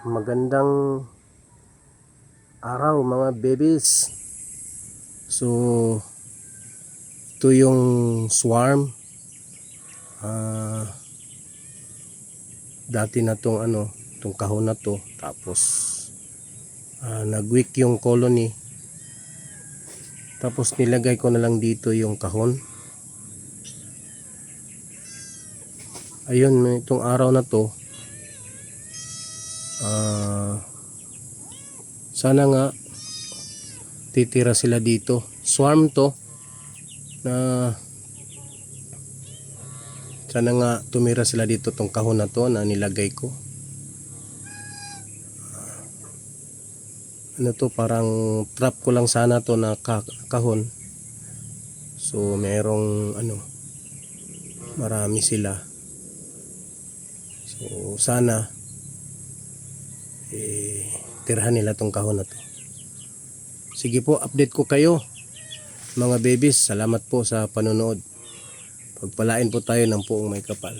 Magandang araw mga babies. So ito yung swarm. Ah dati na tong ano, tong kahon na to. Tapos ah, nag-weak yung colony. Tapos nilagay ko na lang dito yung kahon. Ayun, itong araw na to, Ah, sana nga titira sila dito. Swarm to na sana nga tumira sila dito tong kahon na to na nilagay ko. Ah, Ano to parang trap ko lang sana to na ka- kahon. So merong ano marami sila. So sana eh, tirahan nila tong kahon na to. Sige po, update ko kayo. Mga babies, salamat po sa panonood. Pagpalain po tayo ng puong may kapal.